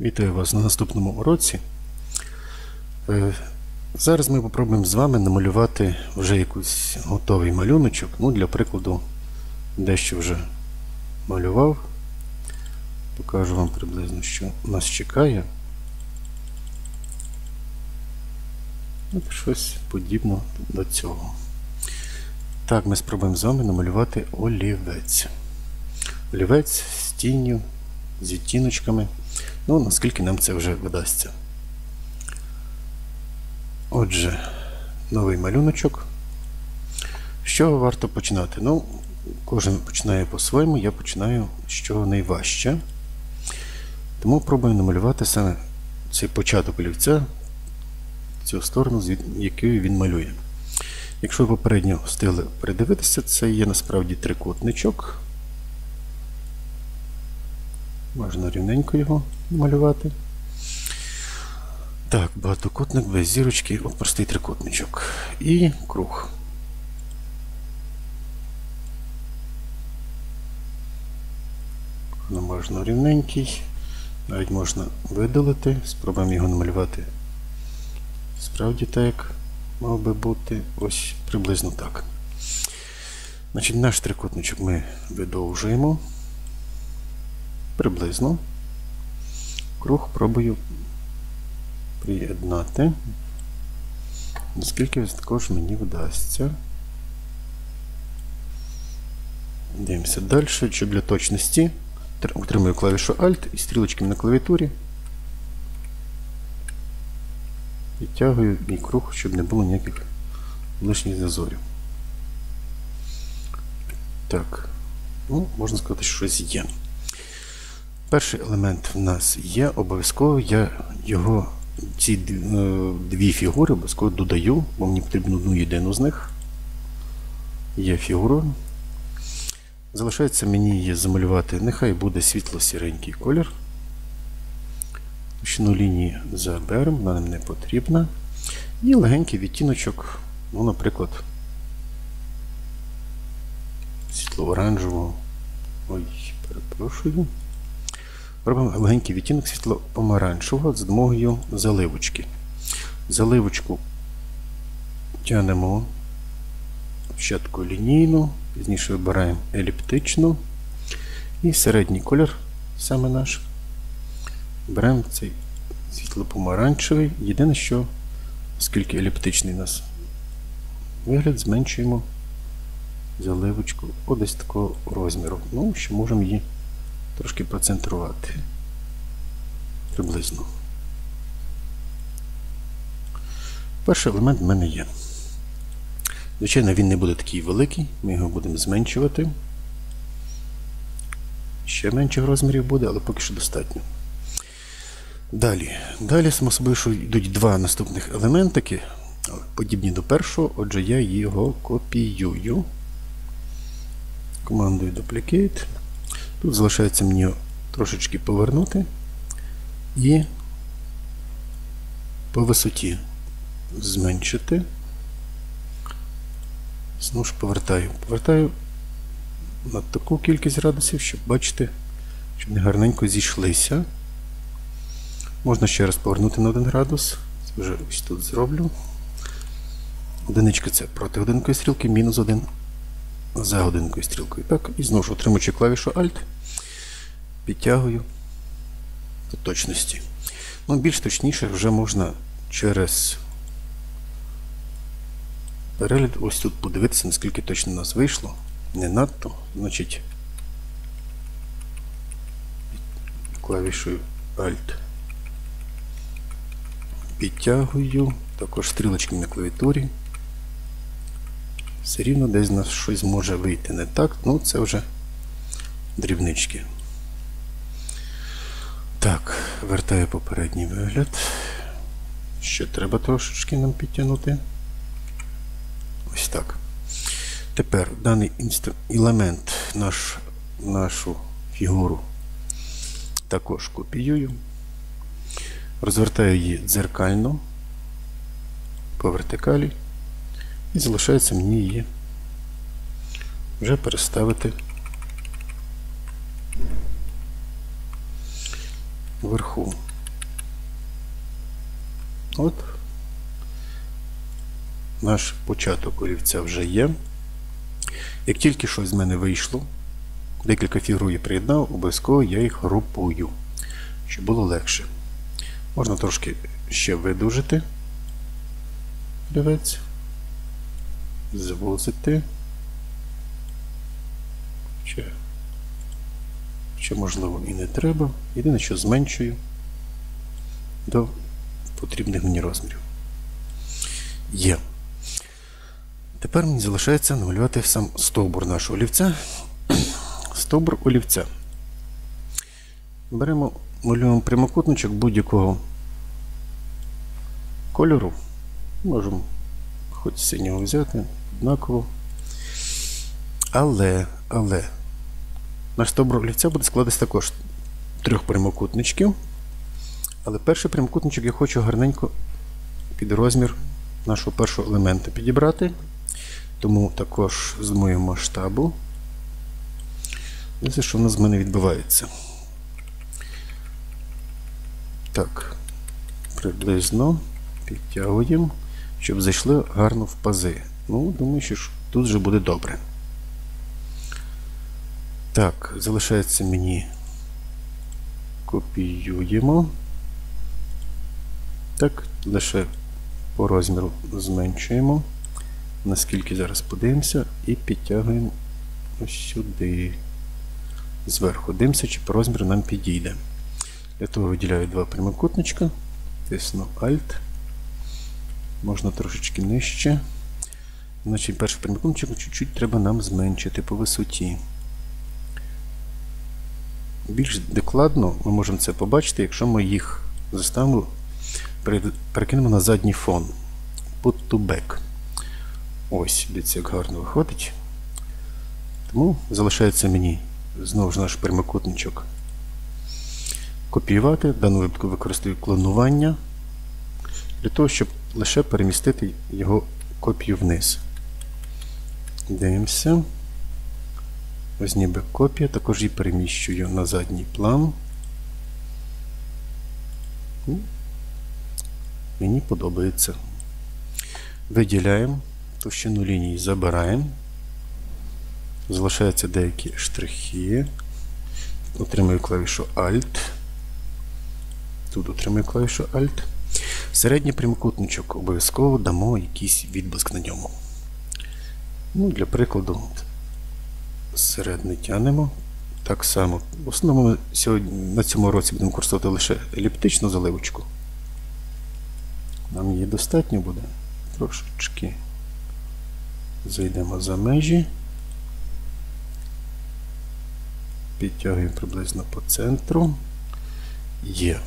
Вітаю вас на наступному уроці. Е, Зараз ми попробуємо з вами намалювати вже якийсь готовий малюночок. Ну, для прикладу, дещо вже малював. Покажу вам приблизно, що нас чекає. От щось подібне до цього. Так, ми спробуємо з вами намалювати олівець. Олівець з тінню, з відтіночками. Ну, наскільки нам це вже видасться. Отже, новий малюночок. З чого варто починати? Ну, кожен починає по-своєму, я починаю з чого найважче. Тому пробую намалювати саме цей початок олівця, цю сторону, з якою він малює. Якщо ви попередньо встигли передивитися, це є насправді трикутничок. Можна рівненько його малювати. Так, багатокутник без зірочки, от простий трикутничок. І круг. Ну, можна рівненький. Навіть можна видалити. Спробуємо його намалювати. Справді так, як мав би бути. Ось приблизно так. Значить, наш трикутничок ми видовжуємо. Приблизно. Круг пробую приєднати. Наскільки також мені вдасться. Дивимося далі, що для точності утримую клавішу Alt і стрілочками на клавіатурі. Відтягую мій круг, щоб не було ніяких лишніх зазорів. Так, ну, можна сказати, що щось є. Перший елемент в нас є, обов'язково я його, ці дві фігури обов'язково додаю, бо мені потрібно одну єдину з них. Є фігура. Залишається мені її замалювати, нехай буде світло-сіренький колір. Товщину лінії заберемо, вона нам не потрібна. І легенький відтіночок, ну, наприклад, світло-оранжевого. Ой, перепрошую. Робимо легенький відтінок світло-помаранчевого з допомогою заливочки. Заливочку тягнемо спочатку лінійну, пізніше вибираємо еліптичну. І середній колір, саме наш, беремо цей світло-помаранчевий. Єдине, що, оскільки еліптичний у нас вигляд, зменшуємо заливочку десь такого розміру. Ну, що можемо її трошки процентрувати приблизно. Перший елемент в мене є. Звичайно, він не буде такий великий, ми його будемо зменшувати. Ще менших розмірів буде, але поки що достатньо. Далі, Далі, само собою, що йдуть два наступних елементики, подібні до першого, отже, я його копіюю. Командою Duplicate. Тут залишається мені трошечки повернути і по висоті зменшити. Знову ж повертаю. Повертаю на таку кількість градусів, щоб бачите, щоб вони гарненько зійшлися. Можна ще раз повернути на 1 градус. Це вже ось тут зроблю. Одиничка це проти годинкової стрілки, мінус 1 за годинкою стрілкою. Так, і знову ж отримуючи клавішу Alt, підтягую до точності. Ну, Більш точніше вже можна через перегляд ось тут подивитися, наскільки точно у нас вийшло. Не надто, значить клавішою Alt. Підтягую, також стрілочки на клавіатурі все рівно десь у нас щось може вийти не так, ну це вже дрібнички. Так, вертаю попередній вигляд. Ще треба трошечки нам підтягнути. Ось так. Тепер даний елемент, наш, нашу фігуру також копіюю, розвертаю її дзеркально по вертикалі. І залишається мені її вже переставити вверху. От. Наш початок олівця вже є. Як тільки щось з мене вийшло, декілька фігур я приєднав, обов'язково я їх групую, щоб було легше. Можна трошки ще видовжити олівець, звузити. Ще, ще, можливо, і не треба. Єдине, що зменшую до потрібних мені розмірів. Є. Тепер мені залишається намалювати сам стовбур нашого олівця. Стовбур олівця. Беремо малюємо прямокутничок будь-якого кольору. Можемо хоч синього взяти, однаково. Але, але, наш стовбур олівця буде складатися також трьох прямокутничків. Але перший прямокутничок я хочу гарненько під розмір нашого першого елемента підібрати. Тому також з моєю масштабу. Ось що в нас з мене відбувається. Так, приблизно підтягуємо, щоб зайшли гарно в пази. Ну, думаю, що тут вже буде добре. Так, залишається мені. Копіюємо. Так, лише по розміру зменшуємо. Наскільки зараз подивимося, і підтягуємо ось сюди. Зверху дивимося, чи по розміру нам підійде. Для того виділяю два прямокутничка, тисну Alt. Можна трошечки нижче. Значить, перший прямокутничок чуть-чуть треба нам зменшити по висоті. Більш докладно ми можемо це побачити, якщо ми їх заставимо, перекинемо на задній фон. Put to back. Ось, дивіться, як гарно виходить. Тому залишається мені знову ж наш прямокутничок копіювати. В даному випадку використовую клонування для того, щоб лише перемістити його копію вниз. Дивимося. Ось ніби копія, також її переміщую на задній план. Мені подобається. Виділяємо, товщину лінії забираємо. Залишаються деякі штрихи. Отримую клавішу Alt. Тут отримую клавішу Alt. Середній прямокутничок обов'язково дамо якийсь відблиск на ньому. Ну, Для прикладу, середний тянемо. Так само. В основному сьогодні, на цьому році будемо користувати лише еліптичну заливочку. Нам її достатньо буде. Трошечки зайдемо за межі. Підтягуємо приблизно по центру. Є.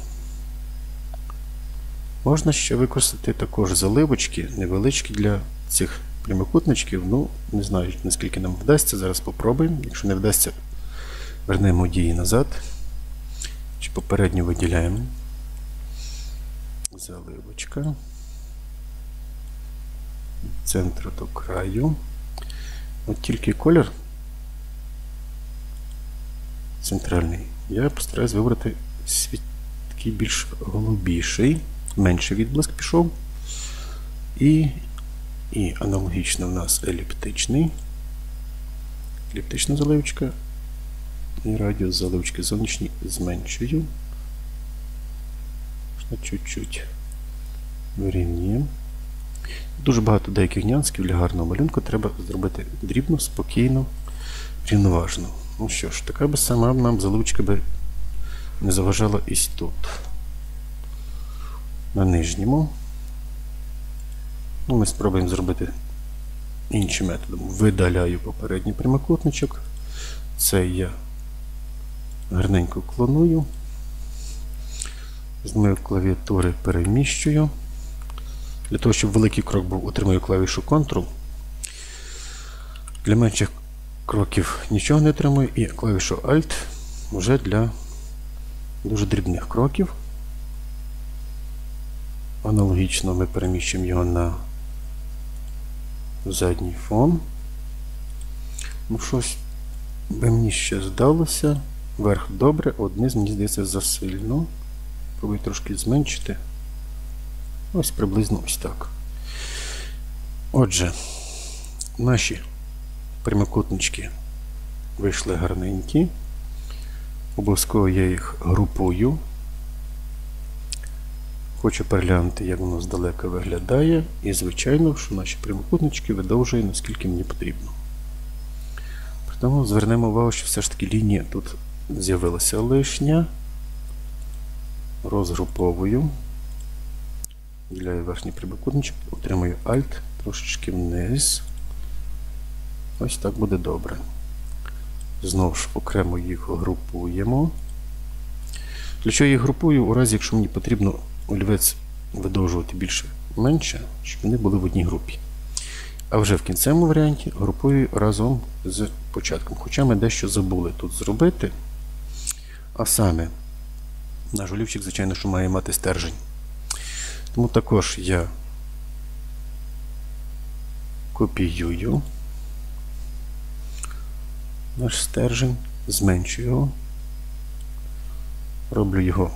Можна ще використати також заливочки, невеличкі для цих прямокутничків. Ну, не знаю, наскільки нам вдасться. Зараз спробуємо. Якщо не вдасться, вернемо дії назад. Чи попередньо виділяємо. Заливочка. Від центру до краю. От тільки колір центральний. Я постараюсь вибрати світ такий більш голубіший, менший відблиск пішов. І і аналогічно в нас еліптичний. Еліптична заливочка. І радіус заливочки зовнішній зменшую. Чуть-чуть вирівнюємо. Дуже багато деяких нюансів для гарного малюнку треба зробити дрібно, спокійно, рівноважно. Ну що ж, така би сама нам заливочка би не заважала і тут. На нижньому. Ну, Ми спробуємо зробити іншим методом. Видаляю попередній прямокутничок. Це я гарненько клоную. З моєї клавіатури переміщую. Для того, щоб великий крок був, отримую клавішу Ctrl. Для менших кроків нічого не отримую і клавішу Alt вже для дуже дрібних кроків. Аналогічно ми переміщуємо його на задній фон. Ну, щось би мені ще здалося. Верх добре, одниз, мені здається, засильно. Спробую трошки зменшити. Ось приблизно ось так. Отже, наші прямокутнички вийшли гарненькі. Обов'язково я їх групую. Хочу переглянути, як воно здалека виглядає. І, звичайно, що наші прямокутнички видовжує, наскільки мені потрібно. При тому звернемо увагу, що все ж таки лінія тут з'явилася лишня. Розгруповую. Виділяю верхній прямокутничок, отримую Alt трошечки вниз. Ось так буде добре. Знову ж окремо їх групуємо. Для чого я їх групую, у разі, якщо мені потрібно олівець видовжувати більше-менше, щоб вони були в одній групі. А вже в кінцевому варіанті групую разом з початком. Хоча ми дещо забули тут зробити. А саме, наш олівчик, звичайно, що має мати стержень. Тому також я копіюю наш стержень, зменшую його, роблю його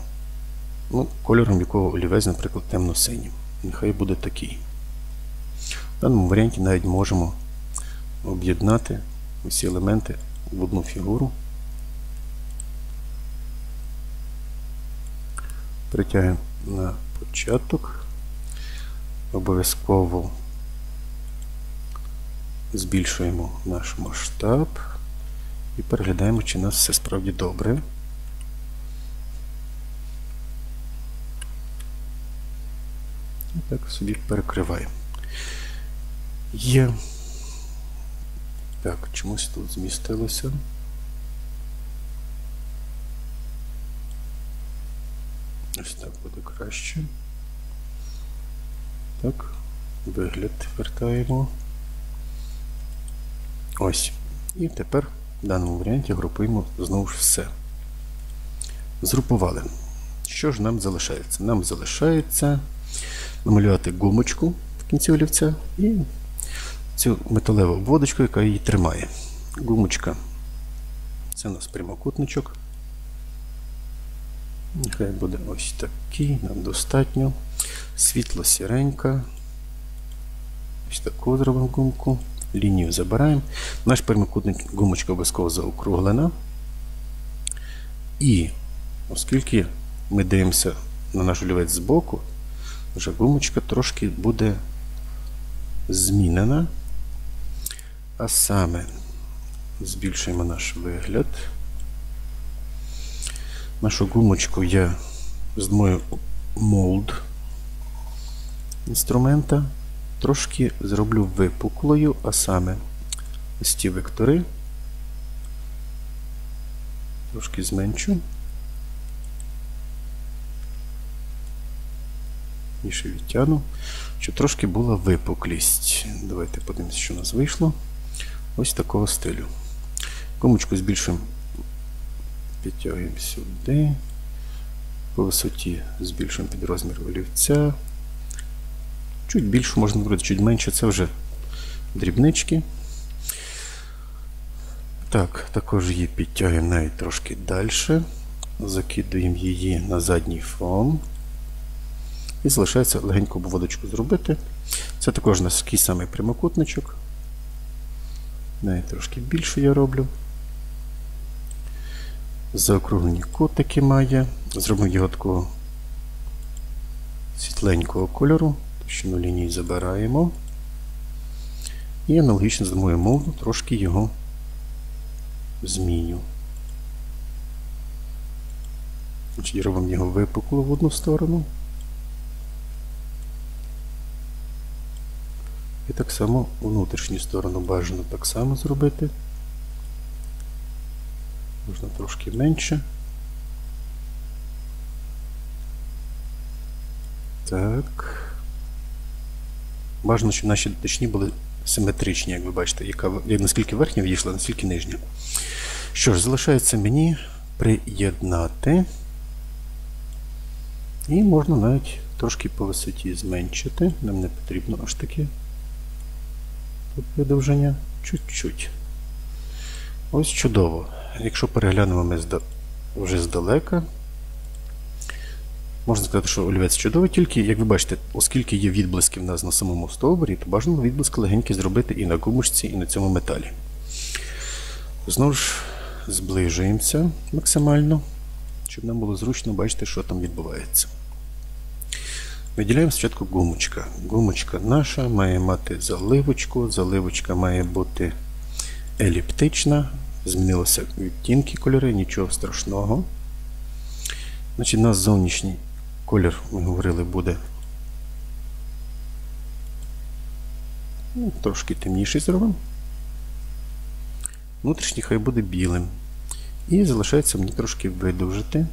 ну, кольором якого олівець, наприклад, темно-синім. Нехай буде такий. В даному варіанті навіть можемо об'єднати усі елементи в одну фігуру. Притягуємо на початок. Обов'язково збільшуємо наш масштаб і переглядаємо, чи у нас все справді добре. Так собі перекриваємо. Є. Так, чомусь тут змістилося. Ось так буде краще. Так, вигляд вертаємо. Ось. І тепер в даному варіанті групуємо знову ж все. Згрупували. Що ж нам залишається? Нам залишається намалювати гумочку в кінці олівця і цю металеву обводочку, яка її тримає. Гумочка. Це у нас прямокутничок. Нехай буде ось такий, нам достатньо. Світло сіренька. Ось таку зробимо гумку. Лінію забираємо. Наш прямокутник гумочка обов'язково заокруглена. І оскільки ми дивимося на наш олівець збоку, вже гумочка трошки буде змінена. А саме збільшуємо наш вигляд. Нашу гумочку я з мою молд інструмента трошки зроблю випуклою, а саме ось ті вектори трошки зменшу. Ніше відтягну, щоб трошки була випуклість. Давайте подивимося, що у нас вийшло. Ось такого стилю. Гумочку збільшуємо, підтягуємо сюди. По висоті збільшуємо під розмір олівця. Чуть більше, можна говорити, чуть менше, це вже дрібнички. Так, також її підтягуємо навіть трошки далі. Закидуємо її на задній фон. І залишається легеньку обводочку зробити. Це також у нас такий самий прямокутничок. Навіть трошки більше я роблю. Заокруглені кутики має. Зробимо його такого світленького кольору. Товщину лінії забираємо. І аналогічно з мову трошки його зміню. Значить, Робимо його випукло в одну сторону. І так само внутрішню сторону бажано так само зробити. Можна трошки менше. Так. Бажано, щоб наші дотичні були симетричні, як ви бачите, яка, наскільки верхня вийшла, наскільки нижня. Що ж, залишається мені приєднати. І можна навіть трошки по висоті зменшити. Нам не потрібно аж таке видовження. Чуть-чуть. Ось чудово. Якщо переглянемо ми вже здалека, Можна сказати, що олівець чудовий, тільки, як ви бачите, оскільки є відблиски в нас на самому стовбурі, то бажано відблиски легенькі зробити і на гумочці, і на цьому металі. Знову ж зближуємося максимально, щоб нам було зручно бачити, що там відбувається. Виділяємо спочатку гумочка. Гумочка наша має мати заливочку, заливочка має бути еліптична. Змінилися відтінки кольори, нічого страшного. Значить, у нас зовнішній колір, ми говорили, буде ну, трошки темніший зробимо. Внутрішній хай буде білим. І залишається мені трошки видовжити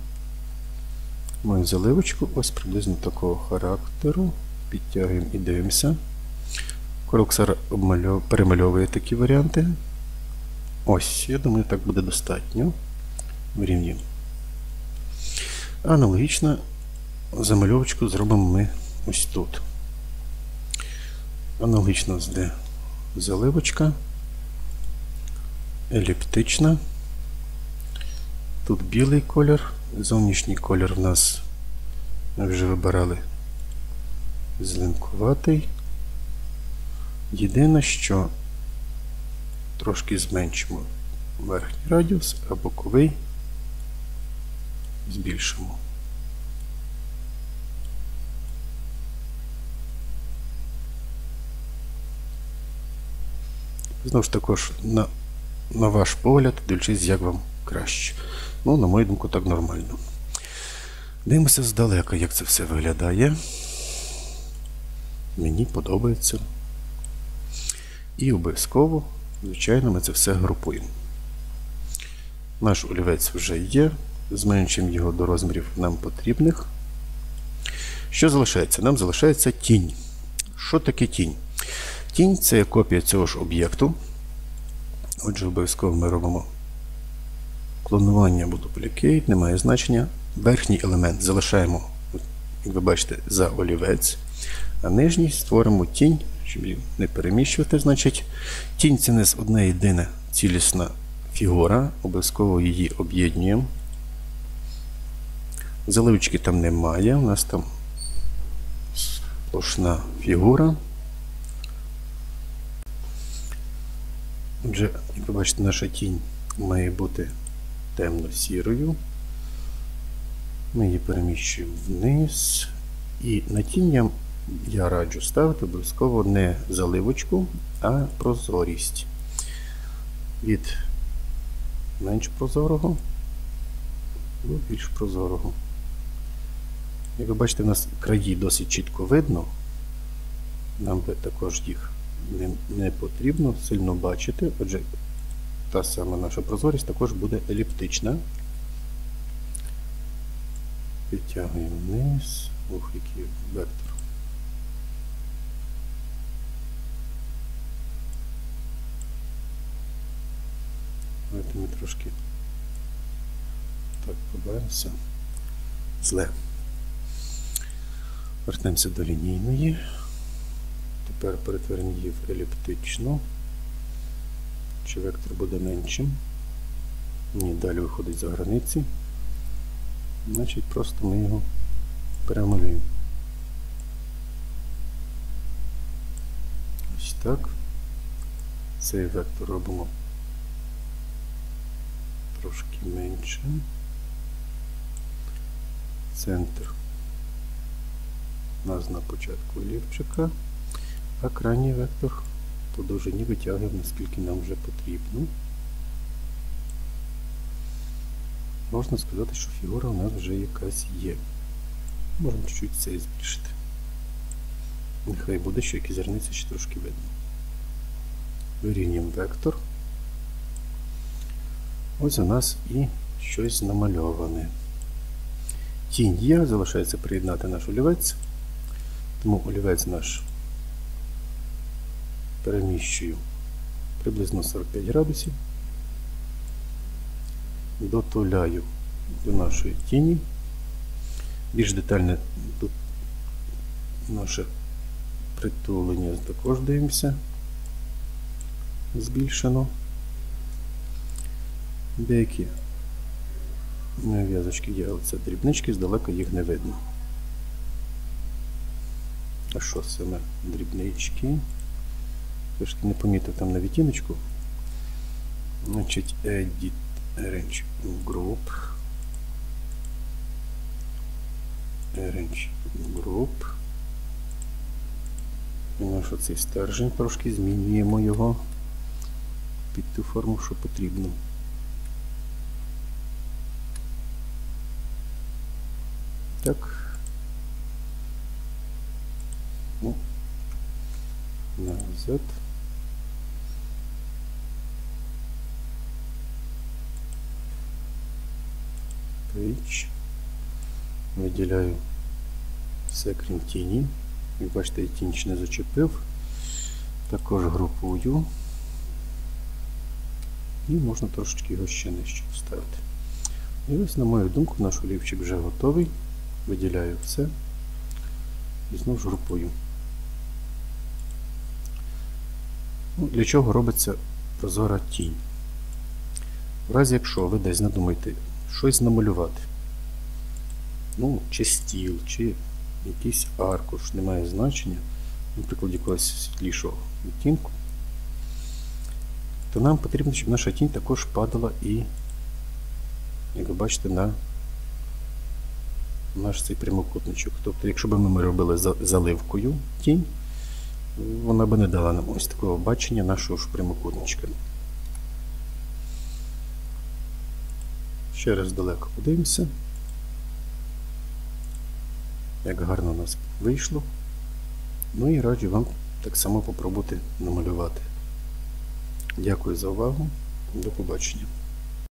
мою заливочку ось приблизно такого характеру. Підтягуємо і дивимося. Короксар перемальовує такі варіанти. Ось, я думаю, так буде достатньо. Вирівнюємо. Аналогічно замальовочку зробимо ми ось тут. Аналогічно де заливочка, еліптична. Тут білий колір, зовнішній колір в нас ми вже вибирали зеленкуватий. Єдине, що трошки зменшимо верхній радіус, а боковий збільшимо. Знову ж також на, на ваш погляд, дивлячись, як вам краще. Ну, на мою думку, так нормально. Дивимося здалека, як це все виглядає. Мені подобається. І обов'язково, звичайно, ми це все групуємо. Наш олівець вже є. Зменшимо його до розмірів нам потрібних. Що залишається? Нам залишається тінь. Що таке тінь? Тінь це копія цього ж об'єкту. Отже, обов'язково ми робимо клонування або дублікейт, немає значення. Верхній елемент залишаємо, як ви бачите, за олівець, а нижній створимо тінь, щоб її не переміщувати. Значить, Тінь це не одна єдина цілісна фігура, обов'язково її об'єднуємо. Заливочки там немає, у нас там сплошна фігура. Отже, як ви бачите, наша тінь має бути темно-сірою. Ми її переміщуємо вниз. І на тінь я, раджу ставити обов'язково не заливочку, а прозорість. Від менш прозорого до більш прозорого. Як ви бачите, у нас краї досить чітко видно. Нам також їх не, не потрібно сильно бачити. Отже, та сама наша прозорість також буде еліптична. Підтягуємо вниз. Ух, який вектор. Давайте ми трошки так побавимося. Зле. Вернемося до лінійної. Тепер перетворимо її в еліптичну. Чи вектор буде меншим? Ні, далі виходить за границі. Значить, просто ми його перемалюємо. Ось так. Цей вектор робимо трошки менше. Центр у нас на початку лівчика, а крайній вектор по довжині витягуємо, наскільки нам вже потрібно. Можна сказати, що фігура у нас вже якась є. Можемо чуть-чуть це збільшити. Нехай буде, що які зерниці ще трошки видно. Вирівнюємо вектор. Ось у нас і щось намальоване. Тінь є, залишається приєднати наш олівець. Тому олівець наш переміщую приблизно 45 градусів, дотуляю до нашої тіні. Більш детальне наше притулення також дивимося, збільшено. Деякі в'язочки є, але це дрібнички, здалека їх не видно. А що саме дрібнички? Трошки не помітив там на відтіночку. Значить, Edit Range Group. Range Group. Наш оцей стержень трошки змінюємо його під ту форму, що потрібно. Так. Ну, назад. Page. Виділяю все крім тіні. Як бачите, я тінь ще не зачепив. Також групую. І можна трошечки його ще нижче вставити. І ось, на мою думку, наш олівчик вже готовий. Виділяю все і знову ж групую. Ну, для чого робиться прозора тінь? В разі, якщо ви десь надумаєте щось намалювати, ну, чи стіл, чи якийсь аркуш, не має значення, наприклад, якогось світлішого відтінку, то нам потрібно, щоб наша тінь також падала і, як ви бачите, на наш цей прямокутничок. Тобто, якщо б ми робили заливкою тінь, вона би не дала нам ось такого бачення нашого ж прямокутничка. Ще раз далеко подивимося. Як гарно у нас вийшло. Ну і раджу вам так само попробувати намалювати. Дякую за увагу. До побачення.